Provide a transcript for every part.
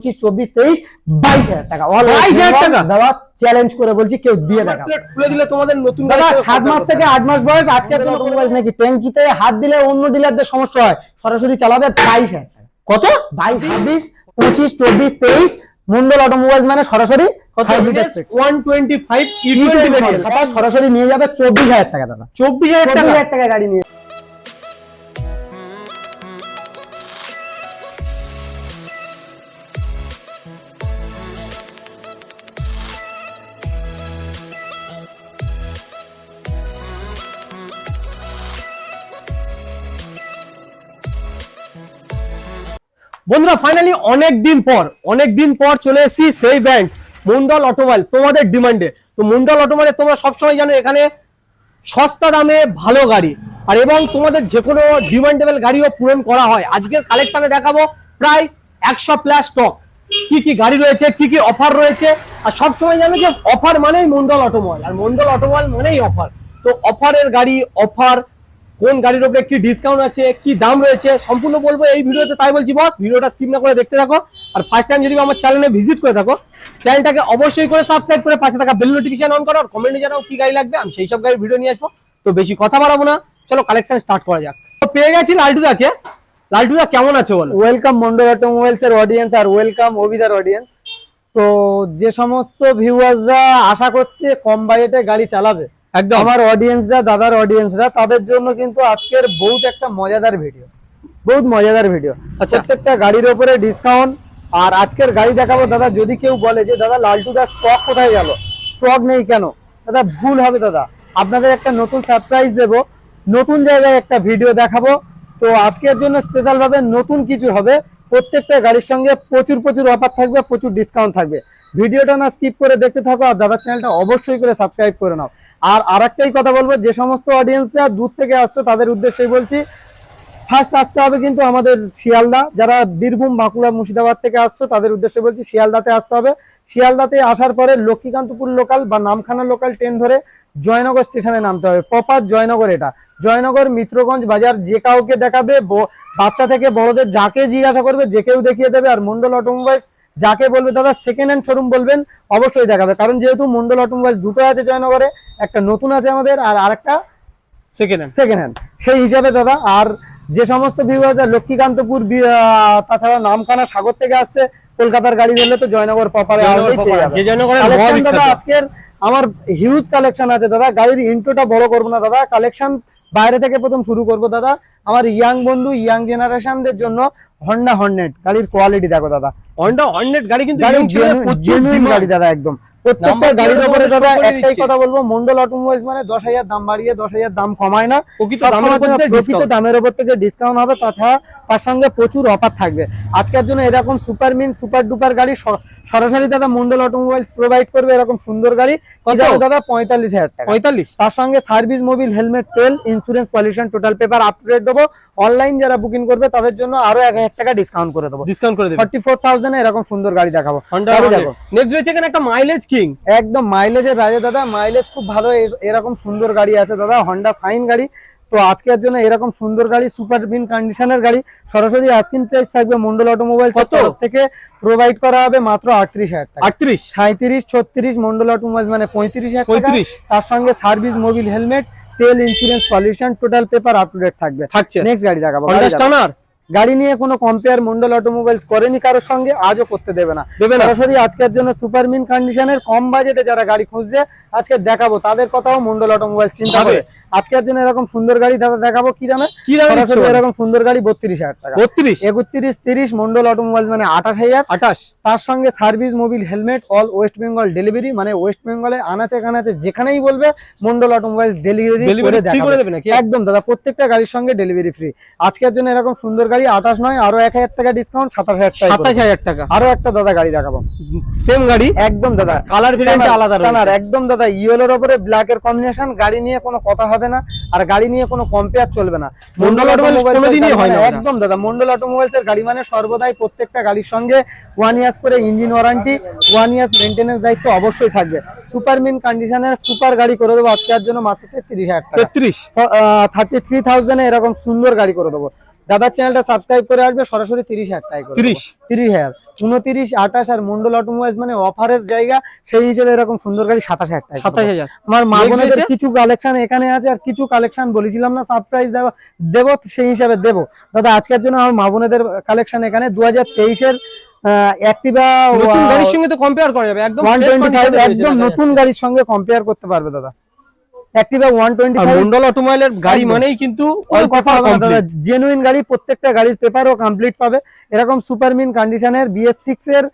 পঁচিশ চব্বিশ তেইশ বাইশ হাজার টাকা। All 22,000 টাকা? দাদা চ্যালেঞ্জ করে বলছি কেউ দিয়ে প্লেট খুলে দিলে তোমাদের নতুন দাদা সাত মাস থেকে আট মাস বয়স আজকে মোবাইল নাকি ট্যাঙ্কিতে হাত দিলে অন্য ডিলারদের সমস্যা হয় সরাসরি চালাবে বাইশ হাজার টাকা। কত? বাইশ ছাব্বিশ পঁচিশ চব্বিশ তেইশ মন্ডল অটোমোবাইল মানে সরাসরি one twenty five E E20 twenty model, খাতা সরাসরি নিয়ে যাবে চব্বিশ হাজার টাকা দাদা। চব্বিশ হাজার হাজার টাকা গাড়ি নিয়ে বন্ধুরা ফাইনালি অনেক দিন পর, অনেক দিন পর চলে এসেছি সেই ব্যাংক মন্ডল অটোমোবাইল তোমাদের ডিমান্ডে তো মন্ডল অটোমোবাইলে তোমরা সবসময় জানো এখানে সস্তা দামে ভালো গাড়ি। আর এবং তোমাদের যে কোনো ডিমান্ডেবল গাড়িও পূরণ করা হয়। আজকের কালেকশনে দেখাবো প্রায় একশো প্লাস স্টক কি কি গাড়ি রয়েছে, কি কি অফার রয়েছে। আর সবসময় জানো যে অফার মানেই মন্ডল অটোমোবাইল আর মন্ডল অটোমোবাইল মানেই অফার তো অফারের গাড়ি অফার কোন গাড়ির উপরে কি ডিসকাউন্ট আছে, কি দাম রয়েছে, সম্পূর্ণ বলব এই ভিডিওতে তাই বলছি বস ভিডিওটা স্কিপ না করে দেখতে থাকো। আর ফার্স্ট টাইম যদি আমার চ্যানেলে ভিজিট করে থাকো চ্যানেলটাকে অবশ্যই করে সাবস্ক্রাইব করে পাশে থাকা বেল নোটিফিকেশন অন করো, আর কমেন্টে জানাও কি গাড়ি লাগবে, আমি সেই সব গাড়ির ভিডিও নিয়ে আসব। তো বেশি কথা বাড়াবো না, চলো কালেকশন স্টার্ট করা যাক। তো পেয়ে গেছি লালটুদাকে। লালটুদা, কেমন আছে বলো? ওয়েলকাম মন্ডল অটোমোবাইলস এর অডিয়েন্স আর ওয়েলকাম অভিদার অডিয়েন্স তো যে সমস্ত ভিউয়ার্সরা আশা করছে কম বাজেটে গাড়ি চালাবে একদম। আমার অডিয়েন্সরা দাদার অডিয়েন্সরা তাদের জন্য কিন্তু আজকের বহুত একটা মজাদার ভিডিও বহুত মজাদার ভিডিও আচ্ছা। প্রত্যেকটা গাড়ির উপরে ডিসকাউন্ট আর আজকের গাড়ি দেখাবো দাদা যদি কেউ বলে যে দাদা লালটু দা স্টক কোথায় গেল? স্টক নেই কেন? দাদা ভুল হবে দাদা। আপনাদের একটা নতুন সারপ্রাইজ দেব। নতুন জায়গায় একটা ভিডিও দেখাবো। তো আজকের জন্য স্পেশাল ভাবে নতুন কিছু হবে। প্রত্যেকটা গাড়ির সঙ্গে প্রচুর প্রচুর অফার থাকবে প্রচুর ডিসকাউন্ট থাকবে। ভিডিওটা না স্কিপ করে দেখতে থাকো আর দাদার চ্যানেলটা অবশ্যই করে সাবস্ক্রাইব করে নাও। আর আরেকটাই কথা বলব, যে সমস্ত অডিয়েন্সরা দূর থেকে আসছে, তাদের উদ্দেশ্যেই বলছি ফার্স্ট আসতে হবে কিন্তু আমাদের শিয়ালদা। যারা বীরভূম, বাঁকুড়া, মুর্শিদাবাদ থেকে আসছো, তাদের উদ্দেশ্যে বলছি, শিয়ালদাতে আসতে হবে। শিয়ালদাতে আসার পরে লক্ষ্মীকান্তপুর লোকাল বা নামখানা লোকাল ট্রেন ধরে জয়নগর স্টেশনে নামতে হবে। প্রপার জয়নগর এটা। জয়নগর, মিত্রগঞ্জ বাজার যে কাউকে দেখাবে বাচ্চা থেকে বড়দের যাকে জিজ্ঞাসা করবে, যে কেউ দেখিয়ে দেবে। আর মন্ডল অটোমোবাইলস যাকে বলবে দাদা সেকেন্ড হ্যান্ড শোরুম বলবেন অবশ্যই দেখাবে। কারণ যেহেতু মন্ডল অটোমোবাইল দুটো আছে জয়নগরে একটা নতুন আছে আমাদের আর আরেকটা সেকেন্ড হ্যান্ড সেকেন্ড হ্যান্ড সেই হিসাবে দাদা আর যে সমস্ত ভিউয়ার লক্ষ্মীকান্তপুর তাছাড়া নামখানা সাগর থেকে আসছে কলকাতার গাড়ি ধরলে তো জয়নগর পপারে। দাদা আজকের আমার হিউজ কালেকশন আছে দাদা গাড়ির ইন্ট্রোটা বড় করব না দাদা কালেকশন বাইরে থেকে প্রথম শুরু করব দাদা আমার ইয়াং বন্ধু ইয়াং জেনারেশনদের জন্য হন্ডা হর্নেট গাড়ির কোয়ালিটি দেখো দাদা। হন্ডা হর্নেট গাড়ি কিন্তু গাড়ি জেনুইন দাদা একদম। প্রত্যেকটা গাড়ির উপরে দাদা একটাই কথা বলব মন্ডল অটোমোবাইলস মানে দশ হাজার দাম বাড়িয়ে দশ হাজার দাম কমায় না। প্রকৃত দামের উপর থেকে ডিসকাউন্ট হবে তাছাড়া তার সঙ্গে প্রচুর অফার থাকবে। আজকের জন্য এরকম সুপার মিন সুপার ডুপার গাড়ি সরাসরি দাদা মন্ডল অটোমোবাইলস প্রোভাইড করবে এরকম সুন্দর গাড়ি। দাদা পঁয়তাল্লিশ হাজার টাকা। পঁয়তাল্লিশ? তার সঙ্গে সার্ভিস মোবিল হেলমেট তেল insurance pollution total paper up to date দেবো। অনলাইন যারা বুকিং করবে তাদের জন্য আরও এক হাজার টাকা ডিসকাউন্ট করে দেবো। ডিসকাউন্ট করে দেবে। ফর্টি ফোর থাউজেন্ড এরকম সুন্দর গাড়ি দেখাবো। দেখো নেক্সট রয়েছে এখানে একটা মাইলেজ কিং একদম মাইলেজের রাজা দাদা মাইলেজ খুব ভালো এরকম সুন্দর গাড়ি আছে দাদা হন্ডা সাইন গাড়ি। তো আজকের জন্য এরকম সুন্দর গাড়ি সুপার বিন কন্ডিশনের গাড়ি। সরাসরি আস্কিন প্রাইস থাকবে মন্ডল অটোমোবাইল কত? থেকে প্রোভাইড করা হবে মাত্র আটত্রিশ হাজার টাকা। আটত্রিশ? সাঁত্রিশ ছত্রিশ মন্ডল অটোমোবাইল মানে পঁয়ত্রিশ হাজার পঁয়ত্রিশ। তার সঙ্গে সার্ভিস মোবিল হেলমেট তেল insurance pollution total paper up to date থাকবে। থাকছে। নেক্সট গাড়ি দেখাবো হন্ডা গাড়ি গাড়ি নিয়ে কোনো কম্পেয়ার মন্ডল অটোমোবাইলস করেনি কারোর সঙ্গে আজও করতে দেবে না। দেবে না। সরাসরি আজকের জন্য সুপার মিন কন্ডিশনের কম বাজেটে যারা গাড়ি খুঁজছে আজকে দেখাবো। তাদের কথাও মন্ডল অটোমোবাইলস চিন্তা। করে। আজকের জন্য এরকম সুন্দর গাড়ি দাদা দেখাবো কি দামে? কি দামে এরকম সুন্দর গাড়ি বত্রিশ হাজার টাকা। বত্রিশ? একত্রিশ তিরিশ মন্ডল অটোমোবাইল মানে আঠাশ হাজার। আঠাশ? তার সঙ্গে service mobil helmet all West Bengal delivery মানে ওয়েস্ট বেঙ্গলে আনাচে কানাচে যেখানেই বলবে মন্ডল অটোমোবাইল ডেলিভারি করে দেবে নাকি? একদম দাদা প্রত্যেকটা গাড়ির সঙ্গে ডেলিভারি ফ্রি আজকের জন্য এরকম সুন্দর গাড়ি আঠাশ নয় আরও এক হাজার টাকা ডিসকাউন্ট সাতাশ হাজার টাকা সাতাশ হাজার টাকা। আরও একটা দাদা গাড়ি দেখাবো। সেম গাড়ি? একদম দাদা কালার আলাদা। একদম দাদা ইয়েলোর উপরে ব্ল্যাক এর কম্বিনেশন গাড়ি নিয়ে কোনো কথা হবে না আর গাড়ি নিয়ে কোনো কম্পেয়ার চলবে না। মন্ডল হয় না একদম দাদা মন্ডল অটোমোবাইলস এর গাড়ি মানে সর্বদাই প্রত্যেকটা গাড়ির সঙ্গে ওয়ান ইয়ার্স করে engine warranty one years maintenance দায়িত্ব অবশ্যই থাকবে। সুপার মিন কন্ডিশনের সুপার গাড়ি করে দেবো আজকের জন্য মাত্র তেত্রিশ হাজার তেত্রিশ? থার্টি থ্রি থাউজেন্ডে এরকম সুন্দর গাড়ি করে দেবো। দাদার চ্যানেলটা সাবস্ক্রাইব করে আসবে সরাসরি তিরিশ হাজার টাকা করে তিরিশ? তিরিশ হাজার। উনতিরিশ আঠাশ আর মন্ডল অটোমোবাইলস মানে অফারের জায়গা সেই হিসেবে এরকম সুন্দর গাড়ি সাতাশ হাজার টাকা সাতাশ হাজার। আমার মা বোনেদের কিছু কালেকশন এখানে আছে আর কিছু কালেকশন বলেছিলাম না সারপ্রাইজ দেবো দেবো সেই হিসাবে দেবো। দাদা আজকের জন্য আমার মা বোনেদের কালেকশন এখানে দু হাজার তেইশের অ্যাক্টিভা নতুন গাড়ির সঙ্গে তো কম্পেয়ার করা যাবে একদম একদম নতুন গাড়ির সঙ্গে কম্পেয়ার করতে পারবে দাদা। অ্যাক্টিভা মন্ডল অটোমোবাইলের গাড়ি মানেই কিন্তু। জেনুইন গাড়ি প্রত্যেকটা গাড়ির পেপার ও কমপ্লিট পাবে। এরকম সুপারমিন কন্ডিশনের বিএস সিক্স এর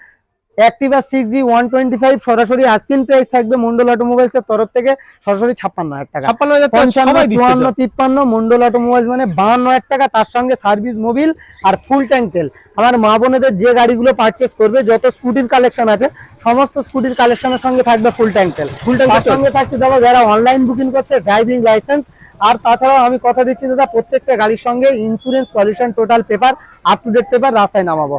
Activa six G one twenty five সরাসরি আস্কিন প্রাইস থাকবে মন্ডল অটোমোবাইলস এর তরফ থেকে সরাসরি ছাপ্পান্ন হাজার টাকা। ছাপ্পান্ন হাজার পঞ্চান্ন চুয়ান্ন। তিপ্পান্ন মন্ডল অটোমোবাইলস মানে বাহান্ন হাজার টাকা তার সঙ্গে সার্ভিস মোবিল আর ফুল ট্যাঙ্ক তেল। আমার মা বোনেদের যে গাড়িগুলো পারচেস করবে যত স্কুটির কালেকশন আছে সমস্ত স্কুটির কালেকশনের সঙ্গে থাকবে ফুল ট্যাঙ্ক তেল। Full tank. সঙ্গে থাকছে দাদা যারা অনলাইন বুকিং করছে ড্রাইভিং লাইসেন্স আর তাছাড়াও আমি কথা দিচ্ছি দাদা প্রত্যেকটা গাড়ির সঙ্গে insurance pollution total paper up to date paper রাস্তায় নামাবো।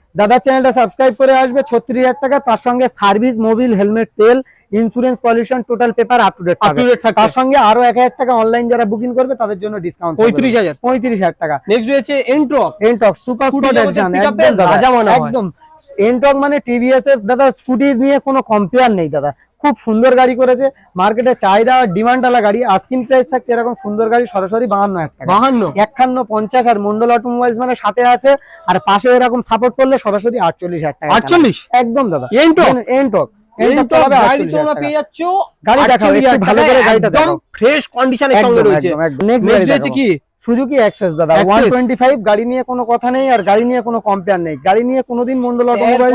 দাদা চ্যানেলটা সাবস্ক্রাইব করে আসবে ছত্রিশ হাজার টাকা। তার সঙ্গে সার্ভিস মোবিল হেলমেট তেল insurance pollution total paper up to date up to date তার সঙ্গে আরও এক হাজার টাকা অনলাইন যারা বুকিং করবে তাদের জন্য ডিসকাউন্ট পঁয়ত্রিশ হাজার। পঁয়ত্রিশ হাজার টাকা। নেক্সট রয়েছে এন্ট্রক এন্ট্রক সুপার স্পট একদম একদম। এন্ট্রক মানে টিভিএস এর দাদা স্কুটি নিয়ে কোনো কম্পেয়ার নেই দাদা। খুব সুন্দর গাড়ি করেছে। মার্কেটে চাহিদা ডিমান্ড আলা গাড়ি আস্কিং প্রাইস থাকছে এরকম সুন্দর গাড়ি সরাসরি বাহান্ন হাজার টাকা। বাহান্ন? একান্ন পঞ্চাশ আর মন্ডল অটোমোবাইলস মানে সাথে আছে। আর পাশে এরকম সাপোর্ট করলে সরাসরি আটচল্লিশ হাজার টাকা। আটচল্লিশ? একদম দাদা। এন্টক এনটক কি? সুজুকি অ্যাক্সেস দাদা ওয়ান টোয়েন্টি ফাইভ গাড়ি নিয়ে কোনো কথা নেই আর গাড়ি নিয়ে কোনো কম্পেয়ার নেই। গাড়ি নিয়ে কোনোদিন মন্ডল অটোমোবাইল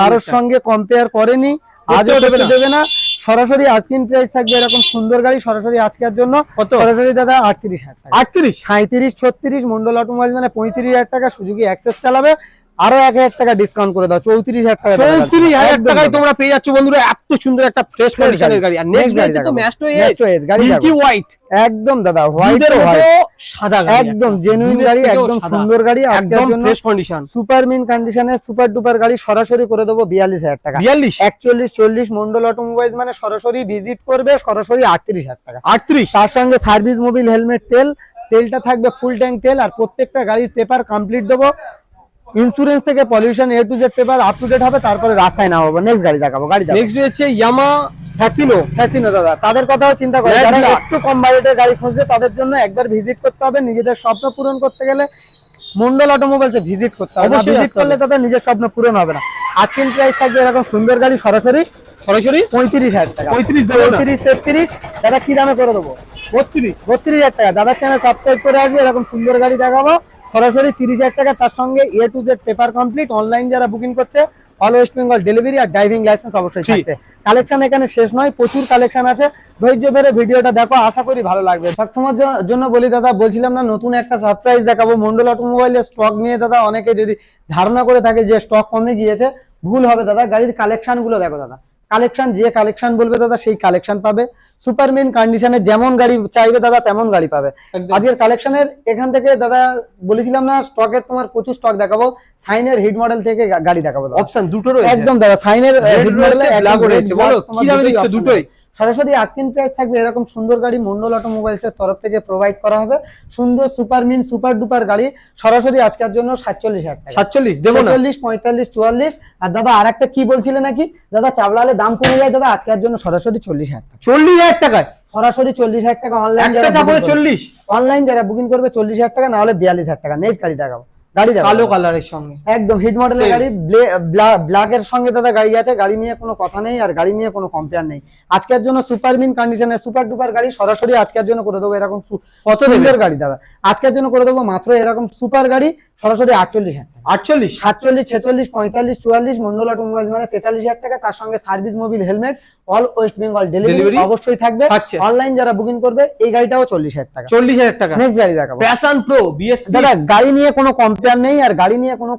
কারোর সঙ্গে কম্পেয়ার করেনি। আজও দেবে না। সরাসরি আজকিন প্রাইস থাকবে এরকম সুন্দর গাড়ি সরাসরি আজকের জন্য। কত? সরাসরি দাদা আটত্রিশ হাজার আটত্রিশ? সাঁত্রিশ ছত্রিশ মন্ডল অটোমোবাইল মানে পঁয়ত্রিশ হাজার টাকা সুজুকি অ্যাক্সেস চালাবে। আরও এক হাজার টাকা ডিসকাউন্ট করে দাও চৌত্রিশ হাজার টাকা চৌত্রিশ হাজার টাকায় তোমরা পেয়ে যাচ্ছ বন্ধুরা এত সুন্দর একটা ফ্রেশ কন্ডিশনের গাড়ি। আর নেক্সট গাড়ি তো। ম্যাস্টো গাড়ি দেখাবো। হোয়াইট একদম দাদা হোয়াইট মতো সাদা গাড়ি একদম। জেনুইন গাড়ি একদম সুন্দর গাড়ি। একদম ফ্রেশ কন্ডিশন সুপার মিন কন্ডিশনের সুপার ডুপার গাড়ি সরাসরি করে দেবো বিয়াল্লিশ হাজার টাকা। বিয়াল্লিশ? একচল্লিশ চল্লিশ মন্ডল অটোমোবাইল মানে সরাসরি ভিজিট করবে সরাসরি আটত্রিশ হাজার টাকা। আটত্রিশ? তার সঙ্গে সার্ভিস মোবিল হেলমেট তেল। তেলটা থাকবে ফুল ট্যাঙ্ক তেল। আর প্রত্যেকটা গাড়ির পেপার কমপ্লিট দেবো। ইন্স্যুরেন্স থেকে pollution A to Z paper up to date হবে তারপরে রাস্তায় নামাবো নেক্সট গাড়ি দেখাবো গাড়ি নেক্সট রয়েছে ইয়ামা ফ্যাসিনো ফ্যাসিনো দাদা তাদের কথাও চিন্তা করে যারা একটু কম বাজেটের গাড়ি খুঁজছে তাদের জন্য একবার ভিজিট করতে হবে নিজেদের স্বপ্ন পূরণ করতে গেলে মন্ডল অটোমোবাইলসে ভিজিট করতে হবে। অবশ্যই ভিজিট করলে তাদের নিজের স্বপ্ন পূরণ হবে না। আজকের প্রাইস থাকবে এরকম সুন্দর গাড়ি সরাসরি সরাসরি? পঁয়ত্রিশ হাজার টাকা। পঁয়ত্রিশ। পঁয়ত্রিশ তেত্রিশ দাদা কি দামে করে দেবো? বত্রিশ। বত্রিশ হাজার টাকা। দাদার চ্যানেল সাবস্ক্রাইব করে আসবে এরকম সুন্দর গাড়ি দেখাবো। সরাসরি তিরিশ হাজার টাকা তার সঙ্গে A to Z paper complete online যারা বুকিং করছে অল ওয়েস্ট বেঙ্গল ডেলিভারি আর ড্রাইভিং লাইসেন্স অবশ্যই। থাকছে। কালেকশন এখানে শেষ নয় প্রচুর কালেকশন আছে। ধৈর্য ধরে ভিডিওটা দেখো আশা করি ভালো লাগবে। সবসময়ের জ- জন্য বলি দাদা বলছিলাম না নতুন একটা সারপ্রাইজ দেখাবো। মন্ডল অটোমোবাইলের স্টক নিয়ে দাদা অনেকে যদি ধারণা করে থাকে যে স্টক কমে গিয়েছে ভুল হবে দাদা। গাড়ির কালেকশনগুলো দেখো দাদা। কালেকশন যে কালেকশন বলবে দাদা সেই কালেকশন পাবে সুপারমেন কন্ডিশনে যেমন গাড়ি চাইবে দাদা তেমন গাড়ি পাবে। আজকের কালেকশনের এখান থেকে দাদা বলেছিলাম না স্টকের তোমার প্রচুর স্টক দেখাবো সাইনের হিট মডেল থেকে গাড়ি দেখাবো অপশন দুটো রয়েছে একদম দাদা সাইনের হিট মডেল মডেলে রয়েছে। বলো, কি দামে দিচ্ছ দুটোই? সরাসরি আজকিন প্রাইস থাকবে এরকম সুন্দর গাড়ি মন্ডল অটোমোবাইলস এর তরফ থেকে প্রোভাইড করা হবে। সুন্দর সুপার মিন সুপার ডুপার গাড়ি সরাসরি আজকের জন্য সাতচল্লিশ হাজার টাকা। সাতচল্লিশ দেবো না? চল্লিশ পঁয়তাল্লিশ চুয়াল্লিশ আর দাদা আর একটা কি বলছিলে নাকি? দাদা চাবলালে দাম কমে যায় দাদা আজকের জন্য সরাসরি চল্লিশ হাজার টাকা। চল্লিশ হাজার টাকায়? সরাসরি চল্লিশ হাজার টাকা অনলাইন চল্লিশ। অনলাইন যারা বুকিং করবে চল্লিশ হাজার টাকা না হলে বিয়াল্লিশ হাজার টাকা। নেক্সট গাড়ি দেখাবো। গাড়ি কালো কালারের সঙ্গে। একদম হিট মডেলের. গাড়ি ব্ল্যাক এর সঙ্গে দাদা গাড়ি আছে গাড়ি নিয়ে কোনো কথা নেই আর গাড়ি নিয়ে কোনো কম্পেয়ার নেই। আজকের জন্য সুপার মিন কন্ডিশনে সুপার ডুপার গাড়ি সরাসরি আজকের জন্য করে দেবো এরকম কত সুন্দর গাড়ি দাদা। আজকের জন্য করে দেবো মাত্র এরকম সুপার গাড়ি সরাসরি আটচল্লিশ হাজার আটচল্লিশ? সাতচল্লিশ ছেচল্লিশ পঁয়তাল্লিশ চুয়াল্লিশ মন্ডল অটোমোবাইল মানে তেতাল্লিশ হাজার টাকা তার সঙ্গে service mobil helmet all West Bengal delivery অবশ্যই থাকবে। অনলাইন যারা বুকিং করবে এই গাড়িটাও চল্লিশ হাজার টাকা। চল্লিশ হাজার টাকা। নেক্সট গাড়ি দেখাবো। প্যাশন প্রো বিএস দাদা গাড়ি নিয়ে কোনো কম্পেয়ার নেই আর গাড়ি নিয়ে কোনো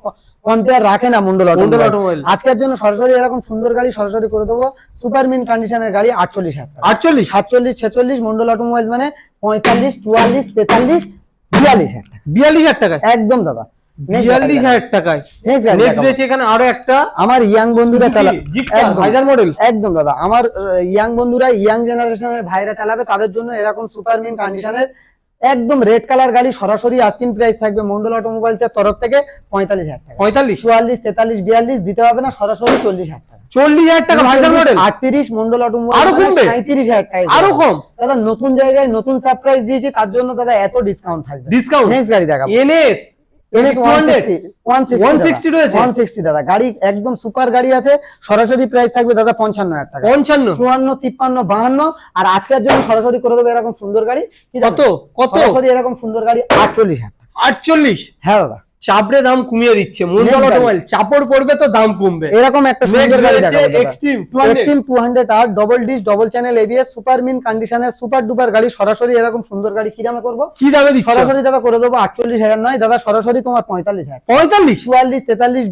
কম্পেয়ার রাখে না মন্ডল মন্ডল অটোমোবাইল অটোমোবাইল আজকের জন্য সরাসরি এরকম সুন্দর গাড়ি সরাসরি করে দেবো। সুপার মিন কন্ডিশনের গাড়ি আটচল্লিশ আটচল্লিশ? সাতচল্লিশ ছেচল্লিশ মন্ডল অটোমোবাইলস মানে পঁয়তাল্লিশ চুয়াল্লিশ তেতাল্লিশ বিয়াল্লিশ হাজার বিয়াল্লিশ হাজার টাকায়? একদম দাদা। বিয়াল্লিশ হাজার টাকায়। নেক্সট এখানে আরও একটা আমার ইয়াং বন্ধুরা চালা একদম। মডেল একদম দাদা। আমার ইয়াং বন্ধুরা ইয়াং জেনারেশনের ভাইরা চালাবে তাদের জন্য এরকম সুপার মিন কন্ডিশনের একদম রেড কালার গাড়ি সরাসরি আস্কিন প্রাইস থাকবে মন্ডল অটোমোবাইলস এর তরফ থেকে পঁয়তাল্লিশ হাজার টাকা। পঁয়তাল্লিশ? চুয়াল্লিশ তেতাল্লিশ বিয়াল্লিশ দিতে হবে না সরাসরি চল্লিশ হাজার টাকা। চল্লিশ হাজার টাকা হাইজার মডেল আটত্রিশ মন্ডল অটোমোবাইল আরও কমবে? সাঁত্রিশ হাজার টাকা। আরও কম? দাদা নতুন জায়গায় নতুন সারপ্রাইজ দিয়েছি তার জন্য দাদা এত ডিসকাউন্ট থাকবে। ডিসকাউন্ট নেক্সট গাড়ি দেখা এনএস NS 160 160 রয়েছে? 160 দাদা। গাড়ি একদম সুপার গাড়ি আছে। সরাসরি প্রাইস থাকবে দাদা পঞ্চান্ন হাজার টাকা। পঞ্চান্ন? চুয়ান্ন তিপ্পান্ন বাহান্ন। আর আজকের জন্য সরাসরি করে দেবো এরকম সুন্দর গাড়ি। কত? এরকম সুন্দর গাড়ি আটচল্লিশ হাজার আটচল্লিশ? হ্যাঁ দাদা। চাপড়ে দাম কমিয়ে দিচ্ছে মন্ডল অটোমোবাইল চাপড় পড়বে তো দাম কমবে। এরকম একটা সুন্দর গাড়ি দেখাবো। এক্সট্রিম এক্সট্রিম টু হান্ড্রেড আর double disc double channel ABS super mint কন্ডিশনের সুপার ডুপার গাড়ি সরাসরি এরকম সুন্দর গাড়ি কি দামে করব? কি দামে দিচ্ছ? সরাসরি দাদা করে দেবো আটচল্লিশ হাজার নয় দাদা সরাসরি তোমার পঁয়তাল্লিশ হাজার। পঁয়তাল্লিশ? চুয়াল্লিশ তেতাল্লিশ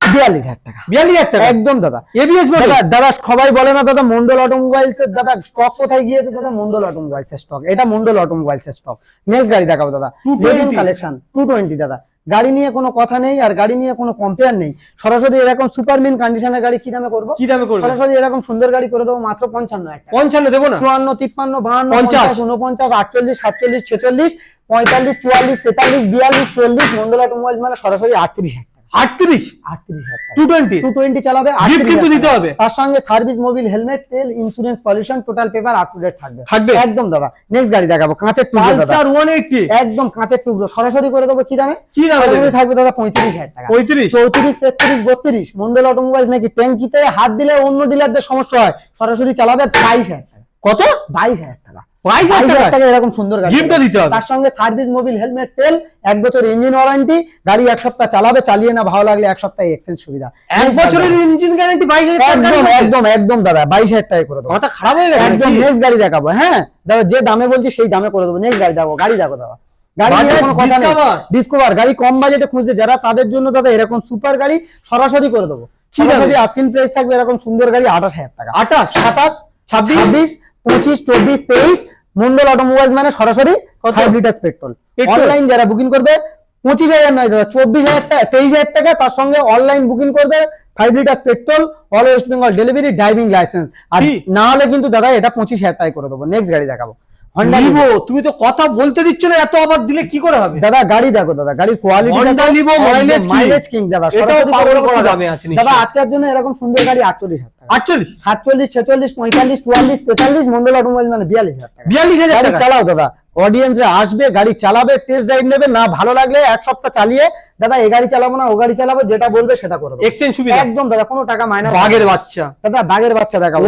বিয়াল্লিশ হাজার টাকা। বিয়াল্লিশ হাজার টাকা? একদম দাদা। এবিএস দাদা সবাই বলে না দাদা মন্ডল অটোমোবাইলস এর দাদা স্টক কোথায় গিয়েছে দাদা? মন্ডল অটোমোবাইলস এর স্টক এটা মন্ডল অটোমোবাইলস এর স্টক নেক্সট গাড়ি দেখাবো দাদা। 220 কালেকশন টু টোয়েন্টি দাদা। গাড়ি নিয়ে কোনো কথা নেই আর গাড়ি নিয়ে কোনো কম্পেয়ার নেই। সরাসরি এরকম সুপার মিন কন্ডিশনের গাড়ি কি দামে করব? কি দামে করব? সরাসরি এরকম সুন্দর গাড়ি করে দেবো মাত্র পঞ্চান্ন একটা। পঞ্চান্ন দেবো না? চুয়ান্ন তিপ্পান্ন বাহান্ন পঞ্চাশ। পঞ্চাশ উনপঞ্চাশ আটচল্লিশ সাতচল্লিশ ছেচল্লিশ পঁয়তাল্লিশ চুয়াল্লিশ তেতাল্লিশ বিয়াল্লিশ চল্লিশ মন্ডল মোবাইল মানে সরাসরি আটত্রিশ আটত্রিশ। আটত্রিশ টু টোয়েন্টি টু টোয়েন্টি চালাবে কিন্তু দিতে হবে। তার সঙ্গে সার্ভিস মোবিল হেলমেট তেল insurance pollution total paper up to date থাকবে। থাকবে। একদম দাদা। নেক্সট গাড়ি দেখাবো কাঁচের টুকরো পালসার ওয়ান এইটটি একদম কাঁচের টুকরো। সরাসরি করে দেবো কি দামে? কি দামে থাকবে দাদা পঁয়ত্রিশ হাজার টাকা। পঁয়ত্রিশ। চৌত্রিশ তেত্রিশ বত্রিশ। মন্ডল অটোমোবাইল নাকি ট্যাঙ্কিতে হাত দিলে অন্য ডিলারদের সমস্যা হয়? সরাসরি চালাবে বাইশ হাজার টাকা। কত? বাইশ হাজার টাকা। বাইশ বাইশ হাজার হাজার টাকা টাকা এরকম সুন্দর গাড়ি দিতে হবে। তার সঙ্গে সার্ভিস মোবিল হেলমেট তেল এক বছর ইঞ্জিন ওয়ারেন্টি গাড়ি এক সপ্তাহ চালাবে চালিয়ে না ভালো লাগলে এক সপ্তাহে এক্সচেঞ্জ সুবিধা। এক বছরের ইঞ্জিন গ্যারান্টি বাইশ একদম একদম একদম দাদা বাইশ হাজার টাকা করে দেবো। মাথা খারাপ হয়ে গেছে একদম নেক্সট গাড়ি দেখাবো হ্যাঁ? দাদা যে দামে বলছি সেই দামে করে দেবো। নেক্সট গাড়ি দেখাবো গাড়ি দেখো দাদা। গাড়ি কোনো কথা নেই। ডিসকভার গাড়ি কম বাজেটে খুঁজছে যারা তাদের জন্য দাদা এরকম সুপার গাড়ি সরাসরি করে দেবো? সরাসরি আজকিন প্রাইস থাকবে এরকম সুন্দর গাড়ি আঠাশ হাজার টাকা। আঠাশ? সাতাশ ছাব্বিশ ছাব্বিশ? পঁচিশ চব্বিশ তেইশ মন্ডল অটোমোবাইল মানে সরাসরি? Five litre petrol. অনলাইন যারা বুকিং করবে পঁচিশ হাজার নয় দাদা চব্বিশ হাজার টাকা তেইশ হাজার টাকা তার সঙ্গে অনলাইন বুকিং করবে five litre petrol all West Bengal delivery driving licence আর না হলে কিন্তু দাদা এটা পঁচিশ হাজার টাকা করে দেবো। নেক্সট গাড়ি দেখাবো। হন্ডা নিবো? তুমি তো কথা বলতে দিচ্ছ না এত আবার দিলে কি করে হবে? দাদা গাড়ি দেখো দাদা গাড়ির quality Livo mileage mileage king দাদা এটাও পাগল করা দেবো। দামে দাদা আজকের জন্য এরকম সুন্দর গাড়ি আটচল্লিশ হাজার। টাকা আটচল্লিশ? সাতচল্লিশ ছেচল্লিশ পঁয়তাল্লিশ চুয়াল্লিশ তেতাল্লিশ মন্ডল অটোমোবাইল মানে বিয়াল্লিশ হাজার বিয়াল্লিশ হাজার চালাও দাদা। অডিয়েন্সরা আসবে গাড়ি চালাবে টেস্ট ড্রাইভ নেবে না ভালো লাগলে এক সপ্তাহ চালিয়ে দাদা এই গাড়ি চালাবো না ও গাড়ি চালাবো যেটা বলবে সেটা করে এক্সচেঞ্জ সুবিধা? একদম দাদা কোনো টাকা মাইনাস বাঘের বাচ্চা। দাদা বাগের বাচ্চা দেখা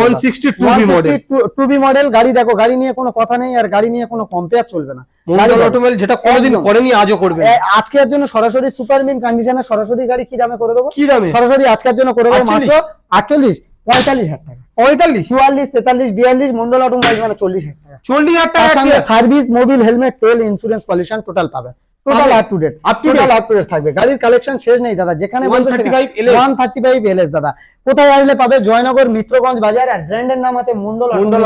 B model to B model গাড়ি দেখো গাড়ি নিয়ে কোনো কথা নেই আর গাড়ি নিয়ে কোনো কম্পেয়ার চলবে না। মন্ডল অটোমোবাইল যেটা কোনোদিন একদম। করেনি আজও করবে আজকের জন্য সরাসরি সুপার মিন কন্ডিশনে সরাসরি গাড়ি কি দামে করে দেবো? কি দামে? সরাসরি আজকের জন্য করে দেবো মাত্র 48 আটচল্লিশ। পঁয়তাল্লিশ হাজার টাকা। পঁয়তাল্লিশ? চুয়াল্লিশ তেতাল্লিশ বিয়াল্লিশ মন্ডল অটোমোবাইল মানে চল্লিশ হাজার টাকা। চল্লিশ হাজার টাকা সার্ভিস মোবিল হেলমেট তেল ইন্স্যুরেন্স পলিউশন টোটাল পাবে। Total up to date to total date। Up to date থাকবে। গাড়ির কালেকশন শেষ নেই দাদা। যেখানে 135 LS one thirty five LS দাদা। কোথায় আসলে পাবে? জয়নগর মিত্রগঞ্জ বাজার। আর ব্র্যান্ডের নাম আছে Mondal Mondal.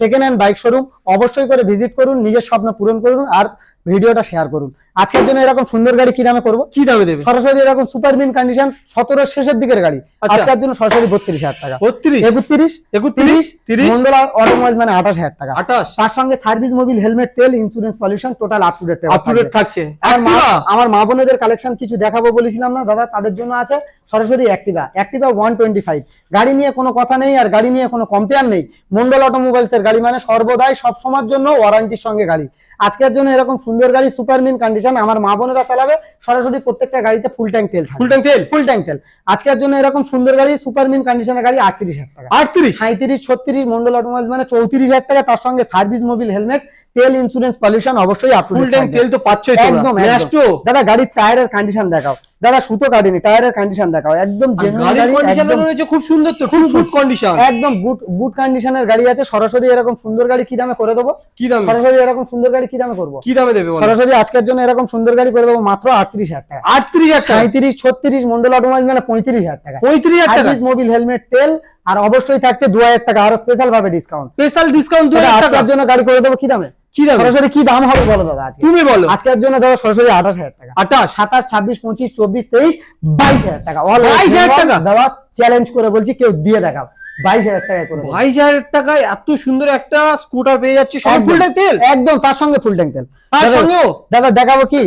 Second hand bike showroom অবশ্যই করে ভিজিট করুন। নিজের স্বপ্ন পূরণ করুন। আর ভিডিওটা শেয়ার করুন। আজকের জন্য এরকম সুন্দর গাড়ি কি দামে করব? কি দামে দেবে? সরাসরি এরকম সুপার মিন কন্ডিশন সতেরো শেষের দিকের গাড়ি। আচ্ছা। আজকের জন্য সরাসরি বত্রিশ হাজার টাকা। বত্রিশ? একত্রিশ? একত্রিশ? তিরিশ? মন্ডল অটোমোবাইল মানে আঠাশ হাজার টাকা। আঠাশ? তার সঙ্গে সার্ভিস মোবিল হেলমেট তেল insurance pollution total up to date up to date থাকছে। আমার মা Activa, আমার মা বোনেদের কালেকশন কিছু দেখাবো বলেছিলাম না দাদা তাদের জন্য আছে। সরাসরি Activa Activa one twenty five গাড়ি নিয়ে কোনো কথা নেই আর গাড়ি নিয়ে কোনো কম্পেয়ার নেই। মন্ডল অটোমোবাইলস এর গাড়ি মানে সর্বদাই সব সময়ের জন্য ওয়ারান্টির সঙ্গে গাড়ি। আজকের জন্য এরকম সুন্দর গাড়ি সুপার মিন কন্ডিশন আমার মা বোনেরা চালাবে। সরাসরি প্রত্যেকটা গাড়িতে ফুল ট্যাঙ্ক তেল ফুল ট্যাঙ্ক তেল? ফুল ট্যাঙ্ক তেল। আজকের জন্য এরকম সুন্দর গাড়ি সুপার মিন কন্ডিশনের গাড়ি আটত্রিশ হাজার টাকা। আটত্রিশ? সাঁত্রিশ ছত্রিশ মন্ডল অটোমোবাইলস মানে চৌত্রিশ হাজার টাকা তার সঙ্গে সার্ভিস মোবিল হেলমেট তেল ইন্স্যুরেন্স পলিউশন অবশ্যই ফুল ট্যাঙ্ক তেল তো পাচ্ছই একদম দাদা গাড়ির টায়ারের কন্ডিশন দেখাও। দাদা সুতো কাটেনি টায়ারের কন্ডিশন দেখাও। একদম গাড়ি, রয়েছে খুব সুন্দর তো খুব গুড কন্ডিশন একদম বুট বুট কন্ডিশনের গাড়ি আছে। সরাসরি এরকম সুন্দর গাড়ি কি দামে করে দেবো? কি দামে? সরাসরি এরকম সুন্দর গাড়ি কি দামে করব? কি দামে দেবে সরাসরি আজকের জন্য এরকম সুন্দর গাড়ি করে দেবো মাত্র আটত্রিশ হাজার টাকা। আটত্রিশ হাজার টাকা? সাঁত্রিশ ছত্রিশ মন্ডল অটোমোবাইল মানে পঁয়ত্রিশ হাজার টাকা। পঁয়ত্রিশ হাজার টাকা? মোবিল হেলমেট তেল আর অবশ্যই থাকছে দু হাজার টাকা আরও স্পেশাল ভাবে ডিসকাউন্ট স্পেশাল ডিসকাউন্ট দু হাজার টাকা আজকের জন্য গাড়ি করে দেবো কি দামে? কি দামে? সরাসরি কি দাম হবে বলো দাদা আজকে? তুমি বলো। আজকের জন্য দাদা সরাসরি আঠাশ হাজার টাকা। আঠাশ? সাতাশ ছাব্বিশ পঁচিশ চব্বিশ তেইশ বাইশ হাজার টাকা। 22,000 West টাকা? দাদা চ্যালেঞ্জ করে বলছি কেউ দিয়ে দেখাও। বাইশ হাজার টাকা করে বাইশ হাজার টাকায় এত সুন্দর একটা স্কুটার পেয়ে যাচ্ছি সব। ফুল ট্যাঙ্ক তেল? একদম তার সঙ্গে ফুল ট্যাঙ্ক তেল। তার সঙ্গেও? দাদা দেখাবো কি?